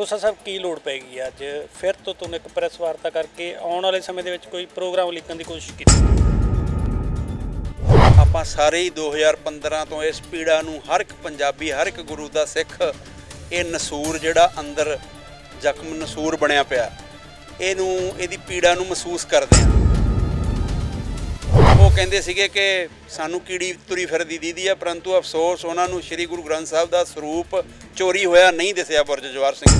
ਖੋਸਾ ਸਾਹਿਬ ਕੀ ਲੋੜ ਪੈ ਗਈ ਅੱਜ? ਫਿਰ ਤੋਂ ਤੁਹਾਨੂੰ ਇੱਕ ਪ੍ਰੈਸ ਵਾਰਤਾ ਕਰਕੇ ਆਉਣ ਵਾਲੇ ਸਮੇਂ ਦੇ ਵਿੱਚ ਕੋਈ ਪ੍ਰੋਗਰਾਮ ਲਿਖਣ ਦੀ ਕੋਸ਼ਿਸ਼ ਕੀਤੀ। ਆਪਾਂ ਸਾਰੇ ਹੀ 2015 ਤੋਂ ਇਸ ਪੀੜਾ ਨੂੰ ਹਰ ਇੱਕ ਪੰਜਾਬੀ, ਹਰ ਇੱਕ ਗੁਰੂ ਦਾ ਸਿੱਖ, ਇਹ ਨਸੂਰ ਜਿਹੜਾ ਅੰਦਰ ਜ਼ਖਮ ਨਸੂਰ ਬਣਿਆ ਪਿਆ, ਇਹਨੂੰ, ਇਹਦੀ ਪੀੜਾ ਨੂੰ ਮਹਿਸੂਸ ਕਰਦੇ ਆ ਕਹਿੰਦੇ ਸੀਗੇ ਕਿ ਸਾਨੂੰ ਕੀੜੀ ਤੁਰੀ ਫਿਰਦੀ ਦੀਦੀ ਆ, ਪਰੰਤੂ ਅਫਸੋਸ ਉਹਨਾਂ ਨੂੰ ਸ੍ਰੀ ਗੁਰੂ ਗ੍ਰੰਥ ਸਾਹਿਬ ਦਾ ਸਰੂਪ ਚੋਰੀ ਹੋਇਆ, ਨਹੀਂ ਦਿਸਿਆ ਬੁਰਜ ਜਵਾਰ ਸਿੰਘ।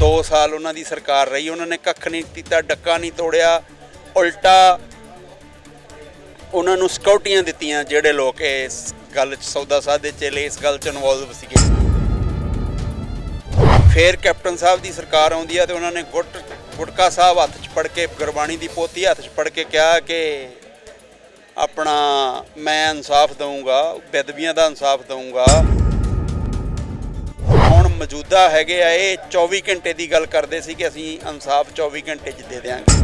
2 ਸਾਲ ਉਹਨਾਂ ਦੀ ਸਰਕਾਰ ਰਹੀ, ਉਹਨਾਂ ਨੇ ਕੱਖ ਨਹੀਂ ਕੀਤਾ, ਡੱਕਾ ਨਹੀਂ ਤੋੜਿਆ, ਉਲਟਾ ਉਹਨਾਂ ਨੂੰ ਸਕਿਉਰਟੀਆਂ ਦਿੱਤੀਆਂ ਜਿਹੜੇ ਲੋਕ ਇਸ ਗੱਲ 'ਚ ਸੌਦਾ ਸਾਧੇ ਚੇਲੇ, ਇਸ ਗੱਲ 'ਚ ਇਨਵੋਲਵ ਸੀਗੇ। ਫੇਰ ਕੈਪਟਨ ਸਾਹਿਬ ਦੀ ਸਰਕਾਰ ਆਉਂਦੀ ਆ ਤੇ ਉਹਨਾਂ ਨੇ ਗੁੱਟ ਗੁਟਕਾ ਸਾਹਿਬ ਹੱਥ 'ਚ ਫੜ ਕੇ ਗੁਰਬਾਣੀ ਦੀ ਪੋਥੀ ਹੱਥ 'ਚ ਫੜ ਕੇ ਕਿਹਾ ਕਿ ਆਪਣਾ ਮੈਂ ਇਨਸਾਫ ਦਊਂਗਾ ਬੇਦਬੀਆਂ ਦਾ ਇਨਸਾਫ ਦਊਂਗਾ। ਹੁਣ ਮੌਜੂਦਾ ਹੈਗੇ ਆ, ਇਹ 24 ਘੰਟੇ ਦੀ ਗੱਲ ਕਰਦੇ ਸੀ ਕਿ ਅਸੀਂ ਇਨਸਾਫ 24 ਘੰਟੇ 'ਚ ਦੇ ਦਿਆਂਗੇ।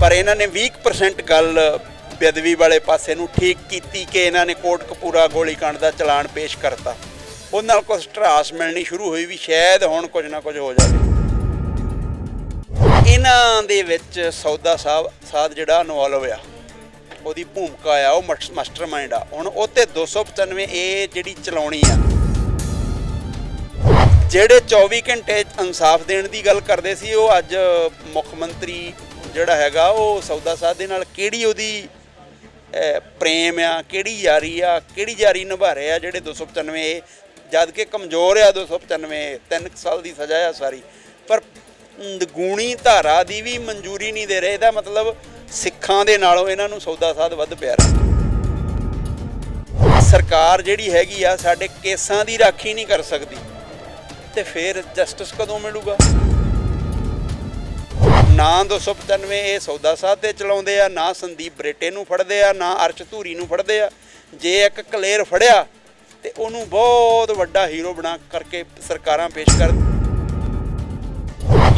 ਪਰ ਇਹਨਾਂ ਨੇ 20% ਗੱਲ ਬੇਦਬੀ ਵਾਲੇ ਪਾਸੇ ਨੂੰ ਠੀਕ ਕੀਤੀ ਕਿ ਇਹਨਾਂ ਨੇ ਕੋਟ ਕਪੂਰਾ ਗੋਲੀकांड ਦਾ ਚਲਾਨ ਪੇਸ਼ ਕਰਤਾ। ਉਹਦੇ ਨਾਲ ਕੁਝ ਟਰਾਸ ਮਿਲਣੀ ਸ਼ੁਰੂ ਹੋਈ ਵੀ ਸ਼ਾਇਦ ਹੁਣ ਕੁਝ ਨਾ ਕੁਝ ਹੋ ਜਾਵੇ। ਇਹਨਾਂ ਦੇ ਵਿੱਚ ਸੌਦਾ ਸਾਹਿਬ ਸਾਧ ਜਿਹੜਾ ਇਨਵੋਲਵ ਆ, ਉਹਦੀ ਭੂਮਿਕਾ ਆ, ਉਹ ਮਾਸਟਰਮਾਈਂਡ ਆ। ਹੁਣ ਉਹ ਤੇ 295 ਇਹ ਜਿਹੜੀ ਚਲਾਉਣੀ ਆ, ਜਿਹੜੇ 24 ਘੰਟੇ ਇਨਸਾਫ ਦੇਣ ਦੀ ਗੱਲ ਕਰਦੇ ਸੀ, ਉਹ ਅੱਜ ਮੁੱਖ ਮੰਤਰੀ ਜਿਹੜਾ ਹੈਗਾ, ਉਹ ਸੌਦਾ ਸਾਧ ਦੇ ਨਾਲ ਕਿਹੜੀ ਉਹਦੀ ਪ੍ਰੇਮ ਆ, ਕਿਹੜੀ ਯਾਰੀ ਆ, ਕਿਹੜੀ ਯਾਰੀ ਨਿਭਾ ਰਹੇ ਆ ਜਿਹੜੇ 295 ਇਹ? ਜਦ ਕਿ ਕਮਜ਼ੋਰ ਆ 295 ਤਿੰਨ ਕੁ ਸਾਲ ਦੀ ਸਜ਼ਾ ਆ ਸਾਰੀ। ਪਰ ਗੂਣੀ ਧਾਰਾ ਦੀ ਵੀ ਮਨਜ਼ੂਰੀ ਨਹੀਂ ਦੇ ਰਹੇ। ਇਹਦਾ ਮਤਲਬ ਸਿੱਖਾਂ ਦੇ ਨਾਲੋਂ ਇਹਨਾਂ ਨੂੰ ਸੌਦਾ ਸਾਧ ਵੱਧ ਪਿਆਰਾ ਸਰਕਾਰ ਜਿਹੜੀ ਹੈਗੀ ਆ, ਸਾਡੇ ਕੇਸਾਂ ਦੀ ਰਾਖੀ ਨਹੀਂ ਕਰ ਸਕਦੀ। ਤੇ ਫਿਰ ਜਸਟਿਸ ਕਦੋਂ ਮਿਲੂਗਾ? ਨਾ 295 ਇਹ ਸੌਦਾ ਸਾਧ ਤੇ ਚਲਾਉਂਦੇ ਆ, ਨਾ ਸੰਦੀਪ ਬਰੇਟੇ ਨੂੰ ਫੜਦੇ ਆ, ਨਾ ਅਰਸ਼ ਧੂਰੀ ਨੂੰ ਫੜਦੇ ਆ। ਜੇ ਇੱਕ ਕਲੇਰ ਫੜਿਆ ਤੇ ਉਹਨੂੰ ਬਹੁਤ ਵੱਡਾ ਹੀਰੋ ਬਣਾ ਕਰਕੇ ਸਰਕਾਰਾਂ ਪੇਸ਼ ਕਰ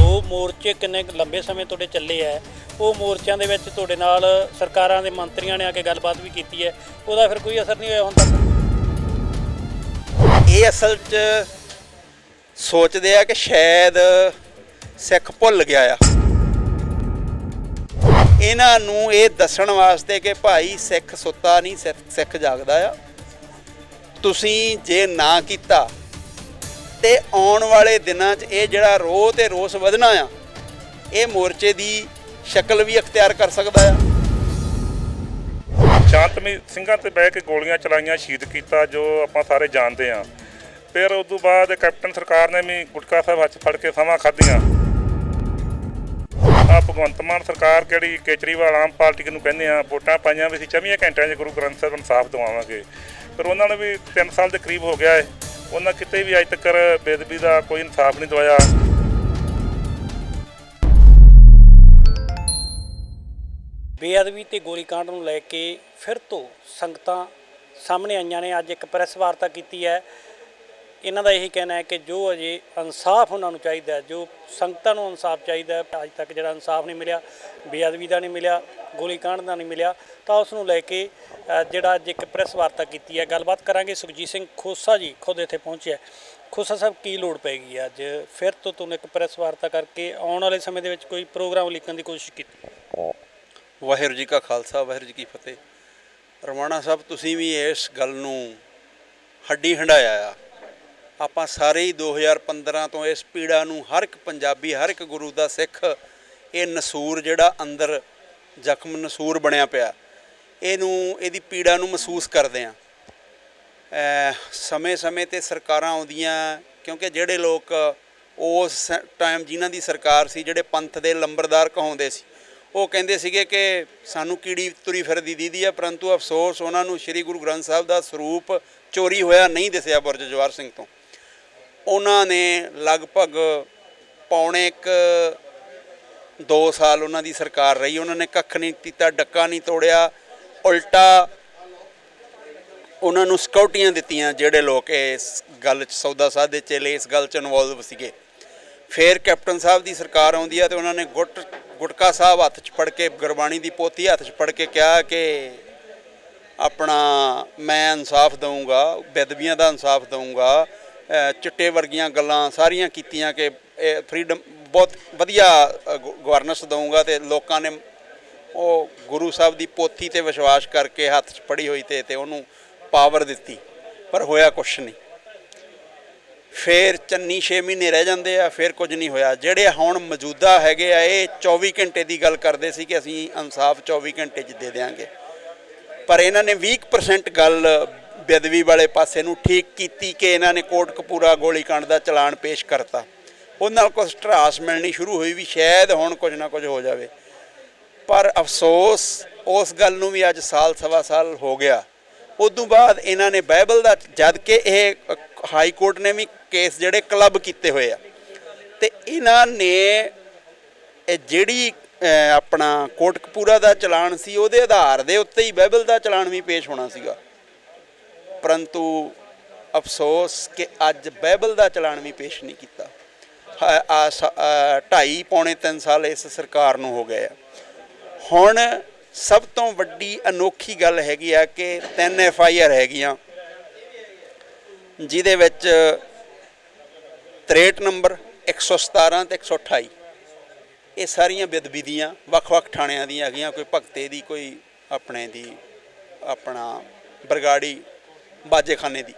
ਦੋ ਮੋਰਚੇ ਕਿੰਨੇ ਕੁ ਲੰਬੇ ਸਮੇਂ ਤੁਹਾਡੇ ਚੱਲੇ ਆ, ਉਹ ਮੋਰਚਿਆਂ ਦੇ ਵਿੱਚ ਤੁਹਾਡੇ ਨਾਲ ਸਰਕਾਰਾਂ ਦੇ ਮੰਤਰੀਆਂ ਨੇ ਆ ਕੇ ਗੱਲਬਾਤ ਵੀ ਕੀਤੀ ਹੈ, ਉਹਦਾ ਫਿਰ ਕੋਈ ਅਸਰ ਨਹੀਂ ਹੋਇਆ ਹੁਣ ਤੱਕ? ਇਹ ਅਸਲ 'ਚ ਸੋਚਦੇ ਆ ਕਿ ਸ਼ਾਇਦ ਸਿੱਖ ਭੁੱਲ ਗਿਆ ਆ। ਇਹਨਾਂ ਨੂੰ ਇਹ ਦੱਸਣ ਵਾਸਤੇ ਕਿ ਭਾਈ ਸਿੱਖ ਸੁੱਤਾ ਨਹੀਂ, ਸਿੱਖ- ਸਿੱਖ ਜਾਗਦਾ ਆ। ਤੁਸੀਂ ਜੇ ਨਾ ਕੀਤਾ ਤੇ ਆਉਣ ਵਾਲੇ ਦਿਨਾਂ 'ਚ ਇਹ ਜਿਹੜਾ ਰੋਹ ਤੇ ਰੋਸ ਵਧਣਾ ਆ, ਇਹ ਮੋਰਚੇ ਦੀ ਸ਼ਕਲ ਵੀ ਅਖਤਿਆਰ ਕਰ ਸਕਦਾ ਆ। ਸ਼ਾਂਤਮਈ ਸਿੰਘਾਂ ਤੇ ਬਹਿ ਕੇ ਗੋਲੀਆਂ ਚਲਾਈਆਂ, ਸ਼ਹੀਦ ਕੀਤਾ, ਜੋ ਆਪਾਂ ਸਾਰੇ ਜਾਣਦੇ ਹਾਂ ਫਿਰ ਉਸ ਤੋਂ ਬਾਅਦ ਕੈਪਟਨ ਸਰਕਾਰ ਨੇ ਵੀ ਗੁਟਕਾ ਸਾਹਿਬ ਹੱਥ ਫੜ ਕੇ ਸਮਾਂ ਖਾਧੀਆਂ। ਆ ਭਗਵੰਤ ਮਾਨ ਸਰਕਾਰ ਕਿਹੜੀ ਕੇਜਰੀਵਾਲ ਆਮ ਪਾਰਟੀ ਨੂੰ ਕਹਿੰਦੇ ਆ, ਵੋਟਾਂ ਪਾਈਆਂ ਵੀ ਅਸੀਂ 24 ਘੰਟਿਆਂ 'ਚ ਗੁਰੂ ਗ੍ਰੰਥ ਸਾਹਿਬ ਨੂੰ ਇਨਸਾਫ ਦਿਵਾਵਾਂਗੇ। ਪਰ ਉਹਨਾਂ ਨੂੰ ਵੀ 3 ਸਾਲ ਦੇ ਕਰੀਬ ਹੋ ਗਿਆ ਹੈ ਉਹਨਾਂ ਕਿਤੇ ਵੀ ਅਜ ਤੱਕ ਬੇਦਬੀ ਦਾ ਕੋਈ ਇਨਸਾਫ ਨਹੀਂ ਦਵਾਇਆ। ਬੇਅਦਬੀ ਤੇ ਗੋਲੀकांड ਨੂੰ ਲੈ ਕੇ ਫਿਰ ਤੋਂ ਸੰਗਤਾਂ ਸਾਹਮਣੇ ਆਈਆਂ ਨੇ। ਅੱਜ ਇੱਕ ਪ੍ਰੈਸ ਵਾਰਤਾ ਕੀਤੀ ਹੈ। ਇਹਨਾਂ ਦਾ ਇਹੀ ਕਹਿਣਾ ਹੈ ਕਿ ਜੋ ਅਜੇ ਇਨਸਾਫ ਉਹਨਾਂ ਨੂੰ ਚਾਹੀਦਾ ਜੋ ਸੰਗਤਾਂ ਨੂੰ ਇਨਸਾਫ ਚਾਹੀਦਾ ਅੱਜ ਤੱਕ ਜਿਹੜਾ ਇਨਸਾਫ ਨਹੀਂ ਮਿਲਿਆ, ਬੇਅਦਬੀ ਦਾ ਨਹੀਂ ਮਿਲਿਆ ਗੋਲੀकांड ਦਾ ਨਹੀਂ ਮਿਲਿਆ, ਤਾਂ ਉਸ ਨੂੰ ਲੈ ਕੇ ਜਿਹੜਾ ਅੱਜ ਇੱਕ ਪ੍ਰੈਸ ਵਾਰਤਾ ਕੀਤੀ ਹੈ, ਗੱਲਬਾਤ ਕਰਾਂਗੇ ਸੁਖਜੀਤ ਸਿੰਘ ਖੋਸਾ ਜੀ, ਖੁਦ ਇੱਥੇ ਪਹੁੰਚਿਆ ਖੋਸਾ ਸਾਹਿਬ, ਕੀ ਲੋੜ ਪੈ ਗਈ ਅੱਜ? ਫਿਰ ਤੋਂ ਤੁਹਾਨੂੰ ਇੱਕ ਪ੍ਰੈਸ ਵਾਰਤਾ ਕਰਕੇ ਆਉਣ ਵਾਲੇ ਸਮੇਂ ਦੇ ਵਿੱਚ ਕੋਈ ਪ੍ਰੋਗਰਾਮ ਲਿਖਣ ਦੀ ਕੋਸ਼ਿਸ਼ ਕੀਤੀ? ਵਾਹਿਗੁਰੂ ਜੀ ਕਾ ਖਾਲਸਾ, ਵਾਹਿਗੁਰੂ ਜੀ ਕੀ ਫਤਿਹ। ਰਵਾਣਾ ਸਾਹਿਬ, ਤੁਸੀਂ ਵੀ ਇਸ ਗੱਲ ਨੂੰ ਹੱਡੀ ਹੰਡਾਇਆ ਆ। ਆਪਾਂ ਸਾਰੇ ਹੀ 2015 ਤੋਂ ਇਸ ਪੀੜਾ ਨੂੰ ਹਰ ਇੱਕ ਪੰਜਾਬੀ, ਹਰ ਇੱਕ ਗੁਰੂ ਦਾ ਸਿੱਖ, ਇਹ ਨਸੂਰ ਜਿਹੜਾ ਅੰਦਰ ਜ਼ਖਮ ਨਸੂਰ ਬਣਿਆ ਪਿਆ, ਇਹਨੂੰ, ਇਹਦੀ ਪੀੜਾ ਨੂੰ ਮਹਿਸੂਸ ਕਰਦੇ ਆ ਸਮੇਂ-ਸਮੇਂ ਤੇ ਸਰਕਾਰਾਂ ਆਉਂਦੀਆਂ, ਕਿਉਂਕਿ ਜਿਹੜੇ ਲੋਕ ਉਸ ਟਾਈਮ ਜਿਨ੍ਹਾਂ ਦੀ ਸਰਕਾਰ ਸੀ, ਜਿਹੜੇ ਪੰਥ ਦੇ ਲੰਬਰਦਾਰ ਕਹਾਉਂਦੇ ਸੀ, ਉਹ ਕਹਿੰਦੇ ਸੀਗੇ ਕਿ ਸਾਨੂੰ ਕੀੜੀ ਤੁਰੀ ਫਿਰਦੀ ਦੀਦੀ ਆ, ਪਰੰਤੂ ਅਫਸੋਸ, ਉਹਨਾਂ ਨੂੰ ਸ੍ਰੀ ਗੁਰੂ ਗ੍ਰੰਥ ਸਾਹਿਬ ਦਾ ਸਰੂਪ ਚੋਰੀ ਹੋਇਆ, ਨਹੀਂ ਦਿਸਿਆ ਬੁਰਜ ਜਵਾਰ ਸਿੰਘ ਤੋਂ। ਉਹਨਾਂ ਨੇ ਲਗਭਗ ਪੌਣੇ ਇੱਕ 2 ਸਾਲ ਉਹਨਾਂ ਦੀ ਸਰਕਾਰ ਰਹੀ, ਉਹਨਾਂ ਨੇ ਕੱਖ ਨਹੀਂ ਕੀਤਾ, ਡੱਕਾ ਨਹੀਂ ਤੋੜਿਆ, ਉਲਟਾ ਉਹਨਾਂ ਨੂੰ ਸਕਿਉਰਟੀਆਂ ਦਿੱਤੀਆਂ ਜਿਹੜੇ ਲੋਕ ਇਸ ਗੱਲ 'ਚ ਸੌਦਾ ਸਾਧੇ ਚੇਲੇ ਇਸ ਗੱਲ 'ਚ ਇਨਵੋਲਵ ਸੀਗੇ। ਫਿਰ ਕੈਪਟਨ ਸਾਹਿਬ ਦੀ ਸਰਕਾਰ ਆਉਂਦੀ ਆ ਤੇ ਉਹਨਾਂ ਨੇ ਗੁੱਟ, ਗੁਟਕਾ ਸਾਹਿਬ ਹੱਥ 'ਚ ਫੜ ਕੇ, ਗੁਰਬਾਣੀ ਦੀ ਪੋਥੀ ਹੱਥ 'ਚ ਫੜ ਕੇ ਕਿਹਾ ਕਿ ਆਪਣਾ ਮੈਂ ਇਨਸਾਫ ਦਊਂਗਾ ਬੇਦਬੀਆਂ ਦਾ ਇਨਸਾਫ ਦਊਂਗਾ ਚਿੱਟੇ ਵਰਗੀਆਂ ਗੱਲਾਂ ਸਾਰੀਆਂ ਕੀਤੀਆਂ ਕਿ ਇਹ ਫਰੀडम ਬਹੁਤ ਵਧੀਆ ਗਵਰਨੈਂਸ ਦਊਂਗਾ ਤੇ ਲੋਕਾਂ ਨੇ ਉਹ ਗੁਰੂ ਸਾਹਿਬ ਦੀ ਪੋਥੀ ਤੇ ਵਿਸ਼ਵਾਸ ਕਰਕੇ ਹੱਥ 'ਚ ਫੜੀ ਹੋਈ ਤੇ ਤੇ ਉਹਨੂੰ ਪਾਵਰ ਦਿੱਤੀ, ਪਰ ਹੋਇਆ ਕੁਛ ਨਹੀਂ। ਫਿਰ ਚੰਨੀ 6 ਮਹੀਨੇ ਰਹਿ ਜਾਂਦੇ ਆ, ਫਿਰ ਕੁਝ ਨਹੀਂ ਹੋਇਆ। ਜਿਹੜੇ ਹੁਣ ਮੌਜੂਦਾ ਹੈਗੇ ਆ, ਇਹ 24 ਘੰਟੇ ਦੀ ਗੱਲ ਕਰਦੇ ਸੀ ਕਿ ਅਸੀਂ ਇਨਸਾਫ 24 ਘੰਟੇ 'ਚ ਦੇ ਦੇਵਾਂਗੇ ਪਰ ਇਹਨਾਂ ਨੇ 20% ਗੱਲ ਬੇਦਵੀ ਵਾਲੇ ਪਾਸੇ ਨੂੰ ਠੀਕ ਕੀਤੀ ਕਿ ਇਹਨਾਂ ਨੇ ਕੋਟਕਪੂਰਾ ਗੋਲੀकांड ਦਾ ਚਲਾਨ ਪੇਸ਼ ਕਰਤਾ। ਉਹ ਨਾਲ ਕੁਝ ਟਰਾਸ ਮਿਲਣੀ ਸ਼ੁਰੂ ਹੋਈ ਵੀ ਸ਼ਾਇਦ ਹੁਣ ਕੁਝ ਨਾ ਕੁਝ ਹੋ ਜਾਵੇ। ਪਰ ਅਫਸੋਸ ਉਸ ਗੱਲ ਨੂੰ ਵੀ ਅੱਜ ਸਾਲ ਸਵਾ ਸਾਲ ਹੋ ਗਿਆ। ਉਦੋਂ ਬਾਅਦ ਇਹਨਾਂ ਨੇ ਬਾਈਬਲ ਦਾ ਜਦ ਕਿ ਇਹ ਹਾਈ ਕੋਰਟ ਨੇ ਵੀ ਕੇਸ ਜਿਹੜੇ ਕਲੱਬ ਕੀਤੇ ਹੋਏ ਆ। ਤੇ ਇਹਨਾਂ ਨੇ ਜਿਹੜੀ ਅ, ਆਪਣਾ ਕੋਟਕਪੂਰਾ ਦਾ ਚਲਾਨ ਸੀ ਉਹਦੇ ਆਧਾਰ ਦੇ ਉੱਤੇ ਹੀ ਬਾਈਬਲ ਦਾ ਚਲਾਨ ਵੀ ਪੇਸ਼ ਹੋਣਾ ਸੀਗਾ। ਪਰੰਤੂ ਅਫਸੋਸ ਕਿ ਅੱਜ ਬਾਈਬਲ ਦਾ ਚਲਾਨ ਵੀ ਪੇਸ਼ ਨਹੀਂ ਕੀਤਾ। ਆ ਸ- ਅ, ਢਾਈ ਪੌਣੇ 3 ਸਾਲ ਇਸ ਸਰਕਾਰ ਨੂੰ ਹੋ ਗਏ ਆ। ਹੁਣ ਸਭ ਤੋਂ ਵੱਡੀ ਅਨੋਖੀ ਗੱਲ ਹੈਗੀ ਆ ਕਿ ਤਿੰਨ ਐਫ ਆਈ ਆਰ ਹੈਗੀਆਂ ਜਿਹਦੇ ਵਿੱਚ 63 ਨੰਬਰ 117 ਤੇ 128 ਇਹ ਸਾਰੀਆਂ ਬੇਦਬੀਦੀਆਂ ਵੱਖ-ਵੱਖ ਥਾਣਿਆਂ ਦੀਆਂ ਹੈਗੀਆਂ ਕੋਈ ਭਗਤੇ ਦੀ ਕੋਈ ਆਪਣੇ ਦੀ ਆਪਣਾ ਬਰਗਾੜੀ ਬਾਜੇਖਾਨੇ ਦੀ।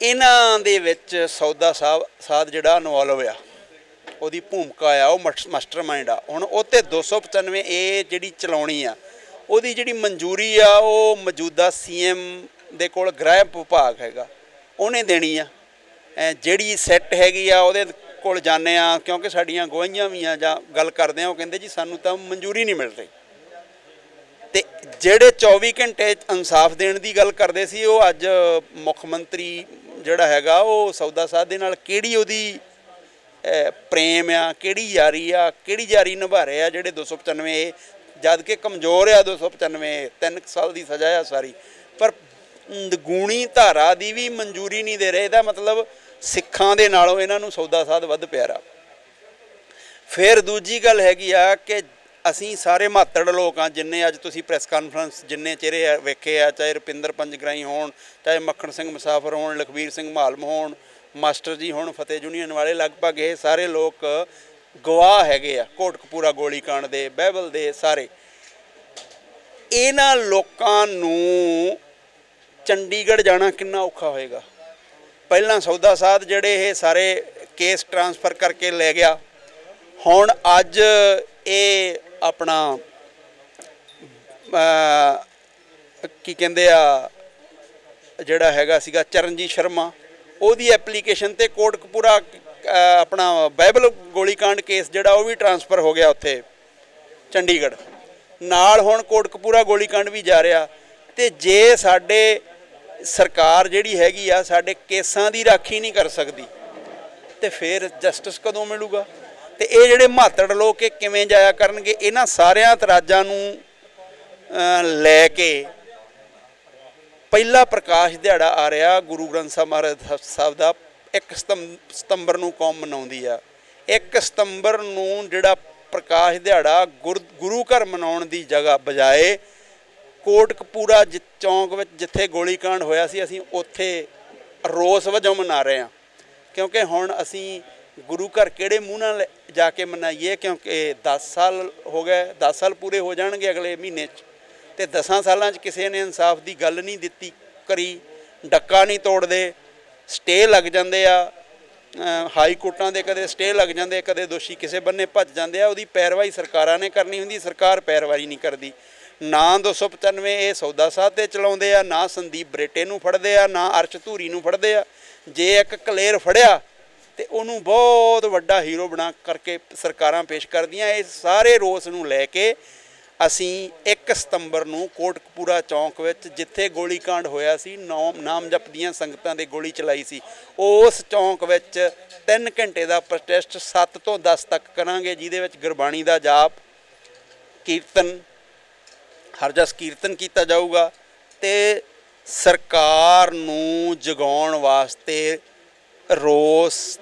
ਇਹਨਾਂ ਦੇ ਵਿੱਚ ਸੌਦਾ ਸਾਹਿਬ ਸਾਧ ਜਿਹੜਾ ਇਨਵੋਲਵ ਆ ਉਹਦੀ ਭੂਮਿਕਾ ਆ, ਉਹ ਮਾਸਟਰਮਾਈਂਡ ਆ। ਹੁਣ ਉਹ ਤੇ 295 ਇਹ ਜਿਹੜੀ ਚਲਾਉਣੀ ਆ, ਉਹਦੀ ਜਿਹੜੀ ਮਨਜ਼ੂਰੀ ਆ, ਉਹ ਮੌਜੂਦਾ ਸੀਐਮ ਦੇ ਕੋਲ ਗ੍ਰਹਿ ਵਿਭਾਗ ਹੈਗਾ, ਉਹਨੇ ਦੇਣੀ ਆ। ਜਿਹੜੀ ਸੈੱਟ ਹੈਗੀ ਆ, ਉਹਦੇ ਕੋਲ ਜਾਂਦੇ ਆ, ਕਿਉਂਕਿ ਸਾਡੀਆਂ ਗਵਾਹੀਆਂ ਵੀ ਆ ਜਾਂ ਗੱਲ ਕਰਦੇ ਆ, ਉਹ ਕਹਿੰਦੇ ਜੀ ਸਾਨੂੰ ਤਾਂ ਮਨਜ਼ੂਰੀ ਨਹੀਂ ਮਿਲ ਰਹੀ। ਤੇ ਜਿਹੜੇ 24 ਘੰਟੇ ਇਨਸਾਫ ਦੇਣ ਦੀ ਗੱਲ ਕਰਦੇ ਸੀ, ਉਹ ਅੱਜ ਮੁੱਖ ਮੰਤਰੀ ਜਿਹੜਾ ਹੈਗਾ, ਉਹ ਸੌਦਾ ਸਾਧ ਦੇ ਨਾਲ ਕਿਹੜੀ ਉਹਦੀ ਪ੍ਰੇਮ ਆ, ਕਿਹੜੀ ਯਾਰੀ ਆ, ਕਿਹੜੀ ਯਾਰੀ ਨਿਭਾ ਰਹੇ ਆ ਜਿਹੜੇ 295 ਇਹ ਜਦ ਕਿ ਕਮਜ਼ੋਰ ਆ 295 3 ਸਾਲ ਦੀ ਸਜ਼ਾ ਆ ਸਾਰੀ। ਪਰ ਗੂਣੀ ਧਾਰਾ ਦੀ ਵੀ ਮਨਜ਼ੂਰੀ ਨਹੀਂ ਦੇ ਰਹੇ, ਇਹਦਾ ਮਤਲਬ ਸਿੱਖਾਂ ਦੇ ਨਾਲੋਂ ਇਹਨਾਂ ਨੂੰ ਸੌਦਾ ਸਾਧ ਵੱਧ ਪਿਆਰਾ ਫਿਰ ਦੂਜੀ ਗੱਲ ਹੈਗੀ ਆ ਕਿ ਅਸੀਂ ਸਾਰੇ ਮਾਤੜ ਲੋਕ ਆ ਜਿੰਨੇ ਅੱਜ ਤੁਸੀਂ ਪ੍ਰੈਸ ਕਾਨਫਰੰਸ ਜਿੰਨੇ ਚਿਹਰੇ ਵੇਖੇ ਆ, ਚਾਹੇ ਰੁਪਿੰਦਰ ਪੰਜਗਰਾਈ ਹੋਣ, ਚਾਹੇ ਮੱਖਣ ਸਿੰਘ ਮੁਸਾਫਰ ਹੋਣ ਲਖਵੀਰ ਸਿੰਘ ਮਾਲਮ ਹੋਣ, ਮਾਸਟਰ ਜੀ ਹੋਣ, ਫਤਿਹ ਯੂਨੀਅਨ ਵਾਲੇ, ਲਗਭਗ ਇਹ ਸਾਰੇ ਲੋਕ ਗਵਾਹ ਹੈਗੇ ਆ ਕੋਟਕਪੂਰਾ ਗੋਲੀकांड ਦੇ, ਬਹਿਬਲ ਦੇ ਸਾਰੇ। ਇਹਨਾਂ ਲੋਕਾਂ ਨੂੰ ਚੰਡੀਗੜ੍ਹ ਜਾਣਾ ਕਿੰਨਾ ਔਖਾ ਹੋਏਗਾ? ਪਹਿਲਾਂ ਸੌਦਾ ਸਾਧ ਜਿਹੜੇ ਇਹ ਸਾਰੇ ਕੇਸ ਟਰਾਂਸਫਰ ਕਰਕੇ ਲੈ ਗਿਆ। ਹੁਣ ਅੱਜ ਇਹ ਆਪਣਾ ਕੀ ਕਹਿੰਦੇ ਆ, ਜਿਹੜਾ ਹੈਗਾ ਸੀਗਾ ਚਰਨਜੀਤ ਸ਼ਰਮਾ, ਉਹਦੀ ਐਪਲੀਕੇਸ਼ਨ ਤੇ ਕੋਟਕਪੂਰਾ ਆਪਣਾ ਬਾਈਬਲ ਗੋਲੀकांड ਕੇਸ ਜਿਹੜਾ ਉਹ ਵੀ ਟਰਾਂਸਫਰ ਹੋ ਗਿਆ ਉੱਥੇ, ਚੰਡੀਗੜ੍ਹ। ਨਾਲ ਹੁਣ ਕੋਟਕਪੂਰਾ ਗੋਲੀकांड ਵੀ ਜਾ ਰਿਹਾ ਤੇ ਜੇ ਸਾਡੇ ਸਰਕਾਰ ਜਿਹੜੀ ਹੈਗੀ ਆ, ਸਾਡੇ ਕੇਸਾਂ ਦੀ ਰਾਖੀ ਨਹੀਂ ਕਰ ਸਕਦੀ, ਤੇ ਫਿਰ ਜਸਟਿਸ ਕਦੋਂ ਮਿਲੂਗਾ? ਤੇ ਇਹ ਜਿਹੜੇ ਮਾਤੜ ਲੋਕ ਇਹ ਕਿਵੇਂ ਜਾਇਆ ਕਰਨਗੇ? ਇਹਨਾਂ ਸਾਰਿਆਂ ਇਤਰਾਜ਼ਾਂ ਨੂੰ ਲੈ ਕੇ ਪਹਿਲਾ ਪ੍ਰਕਾਸ਼ ਦਿਹਾੜਾ ਆ ਰਿਹਾ। ਗੁਰੂ ਗ੍ਰੰਥ ਸਾਹਿਬ ਮਹਾਰਾਜ ਸਾਹਿਬ ਦਾ 1 ਸਤੰਬਰ ਨੂੰ ਕੌਮ ਮਨਾਉਂਦੀ ਆ। 1 ਸਤੰਬਰ ਨੂੰ ਜਿਹੜਾ ਪ੍ਰਕਾਸ਼ ਦਿਹਾੜਾ ਗੁਰ- ਗੁਰੂ ਘਰ ਮਨਾਉਣ ਦੀ ਜਗ੍ਹਾ ਬਜਾਏ ਕੋਟਕਪੂਰਾ ਜਿ- ਚੌਂਕ ਵਿੱਚ ਜਿੱਥੇ ਗੋਲੀकांड ਹੋਇਆ ਸੀ, ਅਸੀਂ ਉੱਥੇ ਰੋਸ ਵਜੋਂ ਮਨਾ ਰਹੇ ਹਾਂ। ਕਿਉਂਕਿ ਹੁਣ ਅਸੀਂ ਗੁਰੂ ਘਰ ਕਿਹੜੇ ਮੂੰਹ ਨਾਲ ਜਾ ਕੇ ਮਨਾਈਏ? ਕਿਉਂਕਿ 10 ਸਾਲ ਹੋ ਗਏ 10 ਸਾਲ ਪੂਰੇ ਹੋ ਜਾਣਗੇ ਅਗਲੇ ਮਹੀਨੇ 'ਚ। ਤੇ 10 ਸਾਲਾਂ 'ਚ ਕਿਸੇ ਨੇ ਇਨਸਾਫ ਦੀ ਗੱਲ ਨਹੀਂ ਦਿੱਤੀ, ਕਰੀ, ਡੱਕਾ ਨਹੀਂ ਤੋੜਦੇ, ਸਟੇ ਲੱਗ ਜਾਂਦੇ ਆ। ਹਾਈ ਕੋਰਟਾਂ ਦੇ ਕਦੇ ਸਟੇ ਲੱਗ ਜਾਂਦੇ, ਕਦੇ ਦੋਸ਼ੀ ਕਿਸੇ ਬੰਨੇ ਭੱਜ ਜਾਂਦੇ ਆ। ਉਹਦੀ ਪੈਰਵਾਈ ਸਰਕਾਰਾਂ ਨੇ ਕਰਨੀ ਹੁੰਦੀ, ਸਰਕਾਰ ਪੈਰਵਾਈ ਨਹੀਂ ਕਰਦੀ। ਨਾ 295 ਇਹ ਸੌਦਾ ਸਾਧ ਤੇ ਚਲਾਉਂਦੇ ਆ, ਨਾ ਸੰਦੀਪ ਬਰੇਟੇ ਨੂੰ ਫੜਦੇ ਆ, ਨਾ ਅਰਸ਼ ਧੂਰੀ ਨੂੰ ਫੜਦੇ ਆ। ਜੇ ਇੱਕ ਕਲੇਰ ਫੜਿਆ ਤੇ ਉਹਨੂੰ ਬਹੁਤ ਵੱਡਾ ਹੀਰੋ ਬਣਾ ਕਰਕੇ ਸਰਕਾਰਾਂ ਪੇਸ਼ ਕਰਦੀਆਂ। ਇਹ ਸਾਰੇ ਰੋਸ ਨੂੰ ਲੈ ਕੇ ਅਸੀਂ 1 ਸਤੰਬਰ ਨੂੰ ਕੋਟਕਪੂਰਾ ਚੌਂਕ ਵਿੱਚ, ਜਿੱਥੇ ਗੋਲੀकांड ਹੋਇਆ ਸੀ ਨਾਮ ਨਾਮ ਜਪਦੀਆਂ ਸੰਗਤਾਂ ਦੇ ਗੋਲੀ ਚਲਾਈ ਸੀ, ਉਸ ਚੌਂਕ ਵਿੱਚ 3 ਘੰਟੇ ਦਾ ਪ੍ਰੋਟੈਸਟ 7 ਤੋਂ 10 ਤੱਕ ਕਰਾਂਗੇ, ਜਿਹਦੇ ਵਿੱਚ ਗੁਰਬਾਣੀ ਦਾ ਜਾਪ, ਕੀਰਤਨ ਹਰਜਸ ਕੀਰਤਨ ਕੀਤਾ ਜਾਊਗਾ ਤੇ ਸਰਕਾਰ ਨੂੰ ਜਗਾਉਣ ਵਾਸਤੇ ਰੋਸ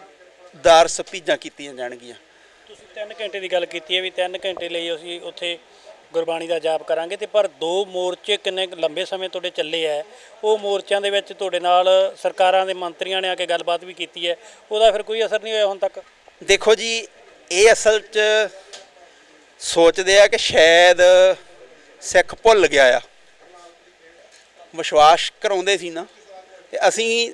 ਰੋਸਦਾਰ ਸਪੀਜਾਂ ਕੀਤੀਆਂ ਜਾਣਗੀਆਂ। ਤੁਸੀਂ 3 ਘੰਟੇ ਦੀ ਗੱਲ ਕੀਤੀ ਹੈ ਵੀ 3 ਘੰਟੇ ਲਈ ਅਸੀਂ ਉੱਥੇ ਗੁਰਬਾਣੀ ਦਾ ਜਾਪ ਕਰਾਂਗੇ ਤੇ ਪਰ ਦੋ ਮੋਰਚੇ ਕਿੰਨੇ ਲੰਬੇ ਸਮੇਂ ਤੁਹਾਡੇ ਚੱਲੇ ਆ। ਉਹ ਮੋਰਚਿਆਂ ਦੇ ਵਿੱਚ ਤੁਹਾਡੇ ਨਾਲ ਸਰਕਾਰਾਂ ਦੇ ਮੰਤਰੀਆਂ ਨੇ ਆ ਕੇ ਗੱਲਬਾਤ ਵੀ ਕੀਤੀ ਹੈ। ਉਹਦਾ ਫਿਰ ਕੋਈ ਅਸਰ ਨਹੀਂ ਹੋਇਆ ਹੁਣ ਤੱਕ? ਦੇਖੋ ਜੀ ਇਹ ਅਸਲ 'ਚ ਸੋਚਦੇ ਆ ਕਿ ਸ਼ਾਇਦ ਸਿੱਖ ਭੁੱਲ ਗਿਆ ਆ। ਵਿਸ਼ਵਾਸ ਕਰਾਉਂਦੇ ਸੀ ਨਾ। ਤੇ ਅਸੀਂ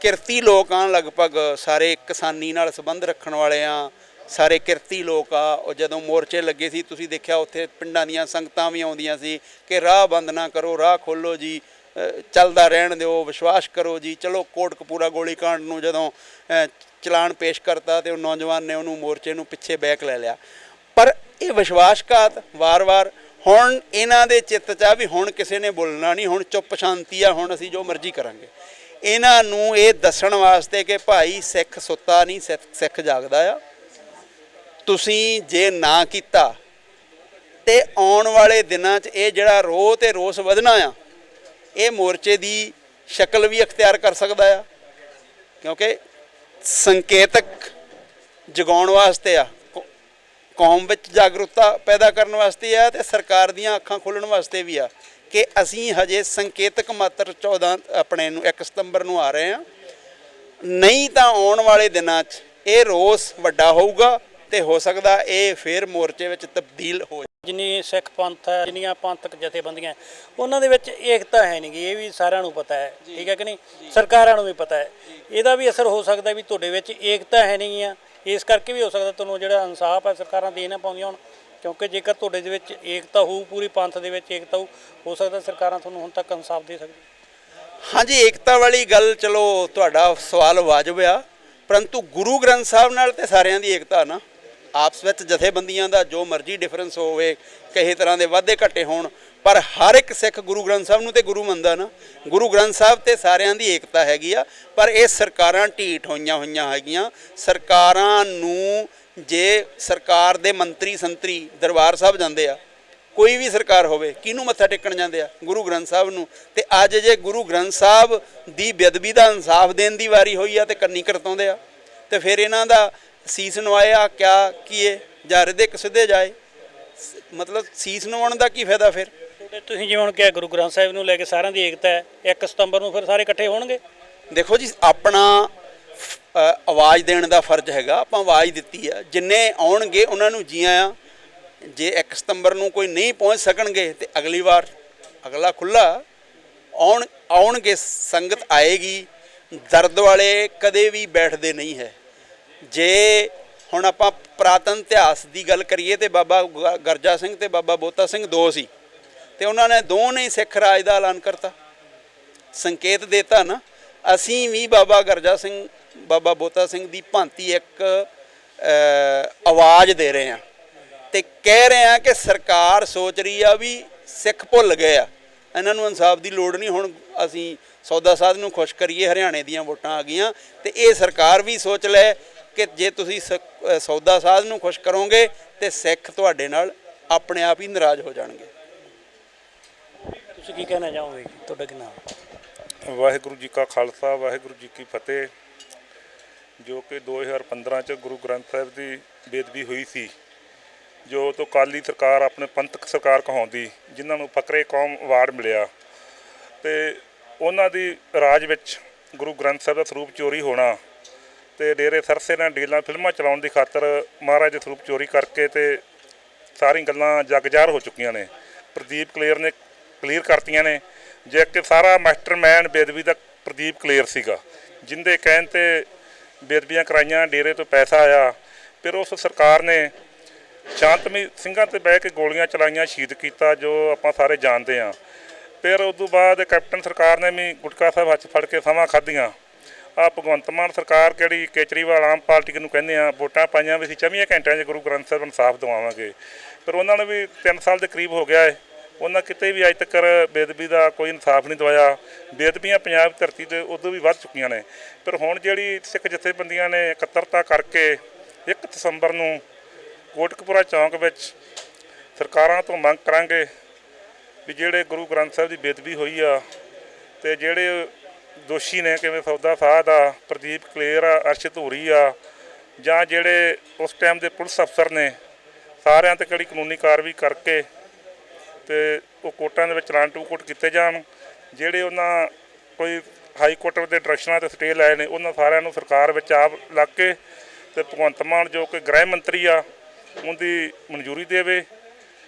ਕਿਰਤੀ ਲੋਕ ਆ ਲਗਭਗ ਸਾਰੇ ਕਿਸਾਨੀ ਨਾਲ ਸੰਬੰਧ ਰੱਖਣ ਵਾਲੇ ਆ। ਸਾਰੇ ਕਿਰਤੀ ਲੋਕ ਆ। ਉਹ ਜਦੋਂ ਮੋਰਚੇ ਲੱਗੇ ਸੀ ਤੁਸੀਂ ਦੇਖਿਆ ਉੱਥੇ ਪਿੰਡਾਂ ਦੀਆਂ ਸੰਗਤਾਂ ਵੀ ਆਉਂਦੀਆਂ ਸੀ ਕਿ ਰਾਹ ਬੰਦ ਨਾ ਕਰੋ ਰਾਹ ਖੋਲੋ ਜੀ। ਚੱਲਦਾ ਰਹਿਣ ਦਿਓ ਵਿਸ਼ਵਾਸ ਕਰੋ ਜੀ। ਚਲੋ ਕੋਟਕਪੂਰਾ ਗੋਲੀकांड ਨੂੰ ਜਦੋਂ ਅ, ਚਲਾਨ ਪੇਸ਼ ਕਰਤਾ ਤੇ ਉਹ ਨੌਜਵਾਨ ਨੇ ਉਹਨੂੰ ਮੋਰਚੇ ਨੂੰ ਪਿੱਛੇ ਬੈਕ ਲੈ ਲਿਆ। ਪਰ ਇਹ ਵਿਸ਼ਵਾਸਘਾਤ ਵਾਰ-ਵਾਰ ਹੁਣ ਇਹਨਾਂ ਦੇ ਚਿੱਤ 'ਚ ਆ ਵੀ ਹੁਣ ਕਿਸੇ ਨੇ ਬੋਲਣਾ ਨਹੀਂ ਹੁਣ ਚੁੱਪ ਸ਼ਾਂਤੀ ਆ ਹੁਣ ਅਸੀਂ ਜੋ ਮਰਜ਼ੀ ਕਰਾਂਗੇ। ਇਹਨਾਂ ਨੂੰ ਇਹ ਦੱਸਣ ਵਾਸਤੇ ਕਿ ਭਾਈ ਸਿੱਖ ਸੁੱਤਾ ਨਹੀਂ, ਸਿੱਖ- ਸਿੱਖ ਜਾਗਦਾ ਆ। ਤੁਸੀਂ ਜੇ ਨਾ ਕੀਤਾ ਤੇ ਆਉਣ ਵਾਲੇ ਦਿਨਾਂ 'ਚ ਇਹ ਜਿਹੜਾ ਰੋਹ ਤੇ ਰੋਸ ਵਧਣਾ ਆ, ਇਹ ਮੋਰਚੇ ਦੀ ਸ਼ਕਲ ਵੀ ਅਖਤਿਆਰ ਕਰ ਸਕਦਾ ਆ। ਕਿਉਂਕਿ ਸੰਕੇਤਕ ਜਗਾਉਣ ਵਾਸਤੇ ਆ। ਕੌਮ ਵਿੱਚ ਜਾਗਰੂਕਤਾ ਪੈਦਾ ਕਰਨ ਵਾਸਤੇ ਆ ਤੇ ਸਰਕਾਰ ਦੀਆਂ ਅੱਖਾਂ ਖੋਲਣ ਵਾਸਤੇ ਵੀ ਆ ਕਿ ਅਸੀਂ ਹਜੇ ਸੰਕੇਤਕ ਮਾਤਰ 14 ਆਪਣੇ ਨੂੰ 1 ਸਤੰਬਰ ਨੂੰ ਆ ਰਹੇ ਆ ਨਹੀਂ ਤਾਂ ਆਉਣ ਵਾਲੇ ਦਿਨਾਂ 'ਚ ਇਹ ਰੋਸ ਵੱਡਾ ਹੋਊਗਾ ਤੇ ਹੋ ਸਕਦਾ ਇਹ ਫੇਰ ਮੋਰਚੇ ਵਿੱਚ ਤਬਦੀਲ ਹੋ ਜਿੰਨੀ ਸਿੱਖ ਪੰਥ ਹੈ ਜਿੰਨੀਆਂ ਪੰਥਕ ਜਥੇਬੰਦੀਆਂ ਉਹਨਾਂ ਦੇ ਵਿੱਚ ਏਕਤਾ ਹੈ ਨਹੀਂਗੀ ਇਹ ਵੀ ਸਾਰਿਆਂ ਨੂੰ ਪਤਾ ਹੈ। ਠੀਕ ਹੈ ਕਿ ਨਹੀਂ? ਸਰਕਾਰਾਂ ਨੂੰ ਵੀ ਪਤਾ ਹੈ। ਇਹਦਾ ਵੀ ਅਸਰ ਹੋ ਸਕਦਾ ਵੀ ਤੁਹਾਡੇ ਵਿੱਚ ਏਕਤਾ ਹੈ ਨਹੀਂ ਆ ਇਸ ਕਰਕੇ ਵੀ ਹੋ ਸਕਦਾ ਤੁਹਾਨੂੰ ਜਿਹੜਾ ਇਨਸਾਫ ਹੈ, ਸਰਕਾਰਾਂ ਦੇ ਨਾ ਪਾਉਂਦੀਆਂ ਹੁਣ, ਕਿਉਂਕਿ ਜੇਕਰ ਤੁਹਾਡੇ ਦੇ ਵਿੱਚ ਏਕਤਾ ਹੋਊ, ਪੂਰੀ ਪੰਥ ਦੇ ਵਿੱਚ ਏਕਤਾ ਹੋਊ, ਹੋ ਸਕਦਾ ਸਰਕਾਰਾਂ ਤੁਹਾਨੂੰ ਹੁਣ ਤੱਕ ਇਨਸਾਫ ਦੇ ਸਕਦੀ ਹਾਂਜੀ, ਏਕਤਾ ਵਾਲੀ ਗੱਲ ਚਲੋ ਤੁਹਾਡਾ ਸਵਾਲ ਵਾਜਬ ਆ, ਪਰੰਤੂ ਗੁਰੂ ਗ੍ਰੰਥ ਸਾਹਿਬ ਨਾਲ ਤੇ ਸਾਰਿਆਂ ਦੀ ਏਕਤਾ ਨਾ, ਆਪਸ ਵਿੱਚ ਜਥੇਬੰਦੀਆਂ ਦਾ ਜੋ ਮਰਜ਼ੀ ਡਿਫਰੈਂਸ ਹੋਵੇ, ਕਿਸੇ ਤਰ੍ਹਾਂ ਦੇ ਵਾਧੇ ਘਟੇ ਹੋਣ ਪਰ ਹਰ ਇੱਕ ਸਿੱਖ ਗੁਰੂ ਗ੍ਰੰਥ ਸਾਹਿਬ ਨੂੰ ਤੇ ਗੁਰੂ ਮੰਨਦਾ ਨਾ, ਗੁਰੂ ਗ੍ਰੰਥ ਸਾਹਿਬ ਤੇ ਸਾਰਿਆਂ ਦੀ ਏਕਤਾ ਹੈਗੀ ਆ, ਪਰ ਇਹ ਸਰਕਾਰਾਂ ਢੀਠ ਹੋਈਆਂ ਹੋਈਆਂ ਹੈਗੀਆਂ। ਸਰਕਾਰਾਂ ਨੂੰ ਜੇ ਸਰਕਾਰ ਦੇ ਮੰਤਰੀ ਸੰਤਰੀ ਦਰਬਾਰ ਸਾਹਿਬ ਜਾਂਦੇ ਆ, ਕੋਈ ਵੀ ਸਰਕਾਰ ਹੋਵੇ, ਕਿਹਨੂੰ ਮੱਥਾ ਟੇਕਣ ਜਾਂਦੇ ਆ? ਗੁਰੂ ਗ੍ਰੰਥ ਸਾਹਿਬ ਨੂੰ। ਤੇ ਅੱਜ ਜੇ ਗੁਰੂ ਗ੍ਰੰਥ ਸਾਹਿਬ ਦੀ ਬੇਅਦਬੀ ਦਾ ਇਨਸਾਫ ਦੇਣ ਦੀ ਵਾਰੀ ਹੋਈ ਆ ਤੇ ਕੰਨੀ ਕਰਤਾਉਂਦੇ ਆ, ਤੇ ਫਿਰ ਇਹਨਾਂ ਦਾ ਸੀਸ ਨਵਾਇਆ, ਕਿਆ ਕੀਏ? ਜਰ ਦੇ ਸਿੱਧੇ ਜਾਏ। ਮਤਲਬ ਸੀਸ ਨਵਾਉਣ ਦਾ ਕੀ ਫਾਇਦਾ ਫਿਰ? ਤੁਸੀਂ ਜਿਵੇਂ ਹੁਣ ਕਿਹਾ ਗੁਰੂ ਗ੍ਰੰਥ ਸਾਹਿਬ ਨੂੰ ਲੈ ਕੇ ਸਾਰਿਆਂ ਦੀ ਏਕਤਾ ਹੈ 1 ਸਤੰਬਰ ਨੂੰ ਫਿਰ ਸਾਰੇ ਇਕੱਠੇ ਹੋਣਗੇ? ਦੇਖੋ ਜੀ, ਆਪਣਾ ਆਵਾਜ਼ ਦੇਣ ਦਾ ਫਰਜ਼ ਹੈਗਾ, ਆਪਾਂ ਆਵਾਜ਼ ਦਿੱਤੀ ਆ। ਜਿੰਨੇ ਆਉਣਗੇ, ਉਹਨਾਂ ਨੂੰ ਜੀ ਆਇਆਂ ਜੇ 1 ਸਤੰਬਰ ਨੂੰ ਕੋਈ ਨਹੀਂ ਪਹੁੰਚ ਸਕਣਗੇ, ਤੇ ਅਗਲੀ ਵਾਰ ਅਗਲਾ ਖੁੱਲਾ ਆਉਣ, ਆਉਣਗੇ, ਸੰਗਤ ਆਏਗੀ। ਦਰਦ ਵਾਲੇ ਕਦੇ ਵੀ ਬੈਠਦੇ ਨਹੀਂ ਹੈ। ਜੇ ਹੁਣ ਆਪਾਂ ਪ੍ਰਾਤਨ ਇਤਿਹਾਸ ਦੀ ਗੱਲ ਕਰੀਏ, ਤੇ ਬਾਬਾ ਗ- ਗਰਜਾ ਸਿੰਘ ਤੇ ਬਾਬਾ ਬੋਤਾ ਸਿੰਘ ਦੋ ਸੀ। ਤੇ ਉਹਨਾਂ ਨੇ ਦੋਨੇ ਹੀ ਸਿੱਖ ਰਾਜ ਦਾ ਐਲਾਨ ਕਰਤਾ। ਸੰਕੇਤ ਦੇਤਾ ਨਾ, ਅਸੀਂ ਵੀ ਬਾਬਾ ਗਰਜਾ ਸਿੰਘ, ਬਾਬਾ ਬੋਤਾ ਸਿੰਘ ਦੀ ਭਾਂਤੀ ਇੱਕ ਆਵਾਜ਼ ਦੇ ਰਹੇ ਹਾਂ ਤੇ ਕਹਿ ਰਹੇ ਹਾਂ ਕਿ ਸਰਕਾਰ ਸੋਚ ਰਹੀ ਆ ਵੀ ਸਿੱਖ ਭੁੱਲ ਗਏ ਆ। ਇਹਨਾਂ ਨੂੰ ਇਨਸਾਫ ਦੀ ਲੋੜ ਨਹੀਂ, ਹੁਣ ਅਸੀਂ ਸੌਦਾ ਸਾਧ ਨੂੰ ਖੁਸ਼ ਕਰੀਏ, ਹਰਿਆਣੇ ਦੀਆਂ ਵੋਟਾਂ ਆ ਗਈਆਂ ਤੇ ਇਹ ਸਰਕਾਰ ਵੀ ਸੋਚ ਲੈ ਕਿ ਜੇ ਤੁਸੀਂ ਸ- ਸੌਦਾ ਸਾਧ ਨੂੰ ਖੁਸ਼ ਕਰੋਗੇ ਤੇ ਸਿੱਖ ਤੁਹਾਡੇ ਨਾਲ ਆਪਣੇ ਆਪ ਹੀ ਨਾਰਾਜ਼ ਹੋ ਜਾਣਗੇ। ਤੁਸੀਂ ਕੀ ਕਹਿਣਾ ਚਾਹੋਗੇ ਤੁਹਾਡਾ ਕੀ ਨਾਮ? ਵਾਹਿਗੁਰੂ ਜੀ ਕਾ ਖਾਲਸਾ, ਵਾਹਿਗੁਰੂ ਜੀ ਕੀ ਫਤਿਹ। ਜੋ ਕਿ 2015 ਚ ਗੁਰੂ ਗ੍ਰੰਥ ਸਾਹਿਬ ਦੀ ਬੇਦਬੀ ਹੋਈ ਸੀ, ਜੋ ਤੋਂ ਕਾਲੀ ਸਰਕਾਰ ਆਪਣੇ ਪੰਥਕ ਸਰਕਾਰ ਕਹਾਉਂਦੀ, ਜਿਨ੍ਹਾਂ ਨੂੰ ਫਕਰੇ ਕੌਮ ਅਵਾਰਡ ਮਿਲਿਆ। ਤੇ ਉਹਨਾਂ ਦੀ ਰਾਜ ਵਿੱਚ ਗੁਰੂ ਗ੍ਰੰਥ ਸਾਹਿਬ ਦਾ ਸਰੂਪ ਚੋਰੀ ਹੋਣਾ ਤੇ ਡੇਰੇ ਸਰਸੇ ਨਾਲ ਡੀਲਾਂ ਫਿਲਮਾਂ ਚਲਾਉਣ ਦੀ ਖਾਤਰ ਮਹਾਰਾਜ ਦੇ ਸਰੂਪ ਚੋਰੀ ਕਰਕੇ ਤੇ ਸਾਰੀ ਗੱਲਾਂ ਜਗਜਾਰ ਹੋ ਚੁੱਕੀਆਂ ਨੇ। ਪ੍ਰਦੀਪ ਕਲੇਰ ਨੇ ਕਲੀਅਰ ਕਰਤੀਆਂ ਨੇ। ਜੇ ਕਿ ਸਾਰਾ ਮਾਸਟਰਮੈਨ ਬੇਦਬੀ ਦਾ ਪ੍ਰਦੀਪ ਕਲੀਅਰ ਸੀਗਾ, ਜਿੰਦੇ ਕਹਿਣ ਤੇ ਬੇਦਬੀਆਂ ਕਰਾਈਆਂ, ਡੇਰੇ ਤੋਂ ਪੈਸਾ ਆਇਆ। ਫਿਰ ਉਸ ਸਰਕਾਰ ਨੇ ਸ਼ਾਂਤਮਈ ਸਿੰਘਾਂ ਤੇ ਬਹਿ ਕੇ ਗੋਲੀਆਂ ਚਲਾਈਆਂ, ਸ਼ਹੀਦ ਕੀਤਾ, ਜੋ ਆਪਾਂ ਸਾਰੇ ਜਾਣਦੇ ਹਾਂ। ਫਿਰ ਉਸ ਤੋਂ ਬਾਅਦ ਕੈਪਟਨ ਸਰਕਾਰ ਨੇ ਵੀ ਗੁਟਕਾ ਸਾਹਿਬ ਹੱਥ ਫੜ ਕੇ ਸਮਾਂ ਖਾਧੀਆਂ। ਆ ਭਗਵੰਤ ਮਾਨ ਸਰਕਾਰ ਕਿਹੜੀ ਕੇਜਰੀਵਾਲ ਆਮ ਪਾਰਟੀ ਨੂੰ ਕਹਿੰਦੇ ਆ ਵੋਟਾਂ ਪਾਈਆਂ ਵੀ ਅਸੀਂ 24 ਘੰਟਿਆਂ 'ਚ ਗੁਰੂ ਗ੍ਰੰਥ ਸਾਹਿਬ ਇਨਸਾਫ ਦਿਵਾਵਾਂਗੇ। ਪਰ ਉਹਨਾਂ ਨੂੰ ਵੀ 3 ਸਾਲ ਦੇ ਕਰੀਬ ਹੋ ਗਿਆ ਹੈ ਉਹਨਾਂ ਕਿਤੇ ਵੀ ਅੱਜ ਤੱਕ ਬੇਦਬੀ ਦਾ ਕੋਈ ਇਨਸਾਫ ਨਹੀਂ ਦਵਾਇਆ। ਬੇਦਬੀਆਂ ਪੰਜਾਬ ਧਰਤੀ ਤੇ ਉਦੋਂ ਵੀ ਵੱਧ ਚੁੱਕੀਆਂ ਨੇ। ਪਰ ਹੁਣ ਜਿਹੜੀ ਸਿੱਖ ਜਥੇਬੰਦੀਆਂ ਨੇ ਇਕੱਤਰਤਾ ਕਰਕੇ 1 ਦਸੰਬਰ ਨੂੰ ਕੋਟਕਪੂਰਾ ਚੌਂਕ ਵਿੱਚ ਸਰਕਾਰਾਂ ਤੋਂ ਮੰਗ ਕਰਾਂਗੇ ਵੀ ਜਿਹੜੇ ਗੁਰੂ ਗ੍ਰੰਥ ਸਾਹਿਬ ਦੀ ਬੇਦਬੀ ਹੋਈ ਆ ਤੇ ਜਿਹੜੇ ਦੋਸ਼ੀ ਨੇ ਕਿਵੇਂ ਸੌਦਾ ਸਾਧ ਆ, ਪ੍ਰਦੀਪ ਕਲੇਰ ਆ, ਅਰਸ਼ਿਤ ਧੂਰੀ ਆ ਜਾਂ ਜਿਹੜੇ ਉਸ ਟਾਈਮ ਦੇ ਪੁਲਿਸ ਅਫਸਰ ਨੇ ਸਾਰਿਆਂ ਤੇ ਕਿਹੜੀ ਕਾਨੂੰਨੀ ਕਾਰਵਾਈ ਕਰਕੇ ਤੇ ਉਹ ਕੋਰਟਾਂ ਦੇ ਵਿੱਚ ਚਲਾਨ ਟੂ ਕੋਰਟ ਕੀਤੇ ਜਾਣ, ਜਿਹੜੇ ਉਹਨਾਂ ਕੋਈ ਹਾਈ ਕੋਰਟ ਦੇ ਡਾਇਰੈਕਸ਼ਨਾਂ ਤੇ ਸਟੇ ਲਏ ਨੇ, ਉਹਨਾਂ ਸਾਰਿਆਂ ਨੂੰ ਸਰਕਾਰ ਵਿੱਚ ਆਪ ਲੱਗ ਕੇ ਤੇ ਭਗਵੰਤ ਮਾਨ ਜੋ ਕਿ ਗ੍ਰਹਿ ਮੰਤਰੀ ਆ, ਉਹਦੀ ਮਨਜ਼ੂਰੀ ਦੇਵੇ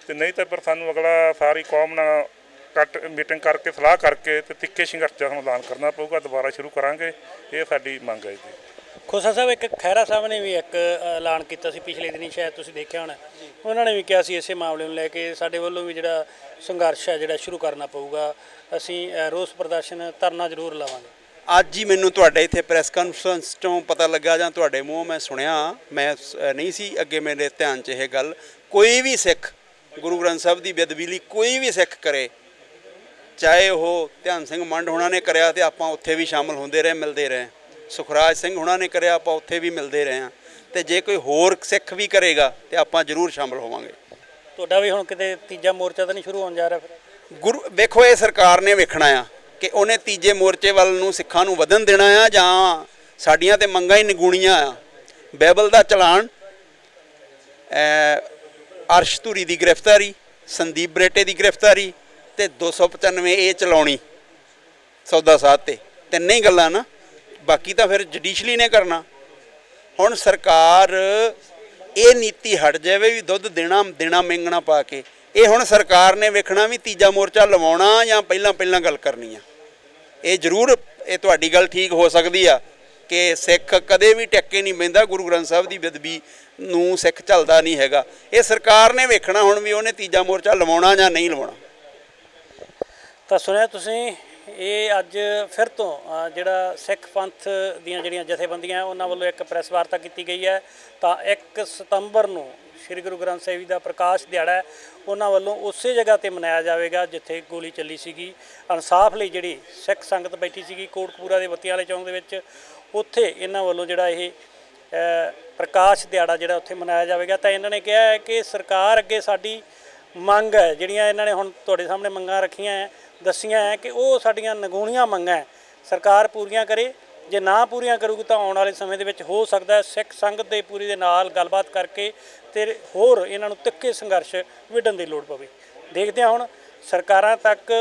ਤੇ ਨਹੀਂ ਤਾਂ ਪਰ ਸਾਨੂੰ ਅਗਲਾ ਸਾਰੀ ਕੌਮ ਨਾਲ ਕੱਟ ਮੀਟਿੰਗ ਕਰਕੇ, ਸਲਾਹ ਕਰਕੇ ਤੇ ਤਿੱਖੇ ਸੰਘਰਸ਼ ਦਾ ਐਲਾਨ ਕਰਨਾ ਪਊਗਾ, ਦੁਬਾਰਾ ਸ਼ੁਰੂ ਕਰਾਂਗੇ, ਇਹ ਸਾਡੀ ਮੰਗ ਹੈ ਜੀ। ਖੋਸਾ ਸਾਹਿਬ ਇੱਕ ਖੈਰਾ ਸਾਹਿਬ ਨੇ ਵੀ ਇੱਕ ਐਲਾਨ ਕੀਤਾ ਸੀ ਪਿਛਲੇ ਦਿਨੀ ਸ਼ਾਇਦ ਤੁਸੀਂ ਦੇਖਿਆ ਹੋਣਾ। ਉਹਨਾਂ ਨੇ ਵੀ ਕਿਹਾ ਸੀ ਇਸੇ ਮਾਮਲੇ ਨੂੰ ਲੈ ਕੇ ਸਾਡੇ ਵੱਲੋਂ ਵੀ ਜਿਹੜਾ ਸੰਘਰਸ਼ ਹੈ ਜਿਹੜਾ ਸ਼ੁਰੂ ਕਰਨਾ ਪਊਗਾ। ਅਸੀਂ ਰੋਸ ਪ੍ਰਦਰਸ਼ਨ ਧਰਨਾ ਜ਼ਰੂਰ ਲਾਵਾਂਗੇ। ਅੱਜ ਹੀ ਮੈਨੂੰ ਤੁਹਾਡੇ ਇੱਥੇ ਪ੍ਰੈਸ ਕਾਨਫਰੰਸ ਤੋਂ ਪਤਾ ਲੱਗਾ ਜਾਂ ਤੁਹਾਡੇ ਮੂੰਹੋਂ ਮੈਂ ਸੁਣਿਆ ਮੈਂ ਨਹੀਂ ਸੀ ਅੱਗੇ ਮੇਰੇ ਧਿਆਨ 'ਚ ਇਹ ਗੱਲ। ਕੋਈ ਵੀ ਸਿੱਖ ਗੁਰੂ ਗ੍ਰੰਥ ਸਾਹਿਬ ਦੀ ਬੇਅਦਬੀ ਲਈ ਕੋਈ ਵੀ ਸਿੱਖ ਕਰੇ ਚਾਹੇ ਉਹ ਧਿਆਨ ਸਿੰਘ ਮੰਡ ਹੁਣਾਂ ਨੇ ਕਰਿਆ ਤੇ ਆਪਾਂ ਉੱਥੇ ਵੀ ਸ਼ਾਮਲ ਹੁੰਦੇ ਰਹੇ ਮਿਲਦੇ ਰਹੇ। ਸੁਖਰਾਜ ਸਿੰਘ ਹੁਣਾਂ ਨੇ ਕਰਿਆ ਆਪਾਂ ਉੱਥੇ ਵੀ ਮਿਲਦੇ ਰਹੇ ਹਾਂ। ਤੇ ਜੇ ਕੋਈ ਹੋਰ ਸਿੱਖ ਵੀ ਕਰੇਗਾ ਤੇ ਆਪਾਂ ਜ਼ਰੂਰ ਸ਼ਾਮਲ ਹੋਵਾਂਗੇ। ਤੁਹਾਡਾ ਵੀ ਹੁਣ ਕਿਤੇ ਤੀਜਾ ਮੋਰਚਾ ਤਾਂ ਨਹੀਂ ਸ਼ੁਰੂ ਹੋਣ ਜਾ ਰਿਹਾ ਫਿਰ? ਗੁਰੂ ਵੇਖੋ ਇਹ ਸਰਕਾਰ ਨੇ ਵੇਖਣਾ ਆ ਕਿ ਉਹਨੇ ਤੀਜੇ ਮੋਰਚੇ ਵੱਲ ਨੂੰ ਸਿੱਖਾਂ ਨੂੰ ਵਧਣ ਦੇਣਾ ਆ ਜਾਂ ਸਾਡੀਆਂ ਤੇ ਮੰਗਾਂ ਹੀ ਨਿਗੂਣੀਆਂ ਆ। ਬਾਈਬਲ ਦਾ ਚਲਾਨ ਅਹ ਅਰਸ਼ ਧੂਰੀ ਦੀ ਗ੍ਰਿਫਤਾਰੀ ਸੰਦੀਪ ਬਰੇਟੇ ਦੀ ਗ੍ਰਿਫਤਾਰੀ ਤੇ 295 ਇਹ ਚਲਾਉਣੀ ਸੌਦਾ ਸਾਧ ਤੇ। ਤਿੰਨੇ ਗੱਲਾਂ ਨਾ। ਬਾਕੀ ਤਾਂ ਫਿਰ ਜੁਡੀਸ਼ਲੀ ਨੇ ਕਰਨਾ। ਹੁਣ ਸਰਕਾਰ ਇਹ ਨੀਤੀ ਹਟ ਜਾਵੇ ਵੀ ਦੁੱਧ ਦੇਣਾ ਦੇਣਾ ਮੰਗਣਾ ਪਾ ਕੇ। ਇਹ ਹੁਣ ਸਰਕਾਰ ਨੇ ਵੇਖਣਾ ਵੀ ਤੀਜਾ ਮੋਰਚਾ ਲਵਾਉਣਾ ਜਾਂ ਪਹਿਲਾਂ ਪਹਿਲਾਂ ਗੱਲ ਕਰਨੀ ਆ। ਇਹ ਜ਼ਰੂਰ, ਇਹ ਤੁਹਾਡੀ ਗੱਲ ਠੀਕ ਹੋ ਸਕਦੀ ਆ ਕਿ ਸਿੱਖ ਕਦੇ ਵੀ ਟੱਕੇ ਨਹੀਂ ਬੈਂਦਾ ਗੁਰੂ ਗ੍ਰੰਥ ਸਾਹਿਬ ਦੀ ਬੇਦਬੀ ਨੂੰ ਸਿੱਖ ਚੱਲਦਾ ਨਹੀਂ ਹੈਗਾ। ਇਹ ਸਰਕਾਰ ਨੇ ਵੇਖਣਾ ਹੁਣ ਵੀ ਉਹਨੇ ਤੀਜਾ ਮੋਰਚਾ ਲਵਾਉਣਾ ਜਾਂ ਨਹੀਂ ਲਵਾਉਣਾ। ਤਾਂ ਸੁਣਿਆ ਤੁਸੀਂ ਇਹ ਅੱਜ ਫਿਰ ਤੋਂ ਜਿਹੜਾ ਸਿੱਖ ਪੰਥ ਦੀਆਂ ਜਿਹੜੀਆਂ ਜਥੇਬੰਦੀਆਂ, ਉਹਨਾਂ ਵੱਲੋਂ ਇੱਕ ਪ੍ਰੈਸ ਵਾਰਤਾ ਕੀਤੀ ਗਈ ਹੈ। ਤਾਂ 1 ਸਤੰਬਰ ਨੂੰ ਸ੍ਰੀ ਗੁਰੂ ਗ੍ਰੰਥ ਸਾਹਿਬ ਜੀ ਦਾ ਪ੍ਰਕਾਸ਼ ਦਿਹਾੜਾ ਹੈ, ਉਹਨਾਂ ਵੱਲੋਂ ਉਸੇ ਜਗ੍ਹਾ ਤੇ ਮਨਾਇਆ ਜਾਵੇਗਾ, ਜਿੱਥੇ ਗੋਲੀ ਚੱਲੀ ਸੀਗੀ। ਇਨਸਾਫ ਲਈ ਜਿਹੜੀ ਸਿੱਖ ਸੰਗਤ ਬੈਠੀ ਸੀਗੀ ਕੋਟਕਪੂਰਾ ਦੇ ਬੱਤੀਆਂ ਵਾਲੇ ਚੌਂਕ ਦੇ ਵਿੱਚ, ਉੱਥੇ ਇਹਨਾਂ ਵੱਲੋਂ ਜਿਹੜਾ ਇਹ ਪ੍ਰਕਾਸ਼ ਦਿਹਾੜਾ ਜਿਹੜਾ ਉੱਥੇ ਮਨਾਇਆ ਜਾਵੇਗਾ। ਤਾਂ ਇਹਨਾਂ ਨੇ ਕਿਹਾ ਹੈ ਕਿ ਸਰਕਾਰ ਅੱਗੇ ਸਾਡੀ ਮੰਗ ਹੈ, ਜਿਹੜੀਆਂ ਇਹਨਾਂ ਨੇ ਹੁਣ ਤੁਹਾਡੇ ਸਾਹਮਣੇ ਮੰਗਾਂ ਰੱਖੀਆਂ ਹੈ ਦੱਸੀਆਂ ਹੈ ਕਿ ਉਹ ਸਾਡੀਆਂ ਨਗੂਣੀਆਂ ਮੰਗਾਂ ਹੈ ਸਰਕਾਰ ਪੂਰੀਆਂ ਕਰੇ, ਜੇ ਨਾ ਪੂਰੀਆਂ ਕਰੂਗੀ ਤਾਂ ਆਉਣ ਵਾਲੇ ਸਮੇਂ ਦੇ ਵਿੱਚ ਹੋ ਸਕਦਾ ਹੈ ਸਿੱਖ ਸੰਗਤ ਦੇ ਪੂਰੀ ਦੇ ਨਾਲ ਗੱਲਬਾਤ ਕਰਕੇ ਤੇ ਹੋਰ ਇਹਨਾਂ ਨੂੰ ਤਿੱਖੇ ਸੰਘਰਸ਼ ਵਿੱਢਣ ਦੀ ਲੋੜ ਪਵੇ। ਦੇਖਦੇ ਹਾਂ ਹੁਣ ਸਰਕਾਰਾਂ ਤੱਕ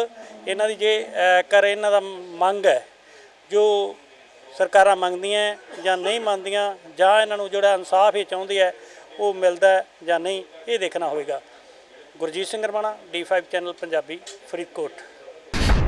ਇਹਨਾਂ ਦੀ ਜੇ ਕਰ ਇਹਨਾਂ ਦਾ ਮੰਗ ਹੈ, ਜੋ ਸਰਕਾਰਾਂ ਮੰਗਦੀਆਂ ਜਾਂ ਨਹੀਂ ਮੰਨਦੀਆਂ ਜਾਂ ਇਹਨਾਂ ਨੂੰ ਜਿਹੜਾ ਇਨਸਾਫ ਇਹ ਚਾਹੁੰਦੀ ਹੈ, ਉਹ ਮਿਲਦਾ ਜਾਂ ਨਹੀਂ, ਇਹ ਦੇਖਣਾ ਹੋਵੇਗਾ। Gurjeet Singh Ramana D5 channel, Punjabi Faridkot.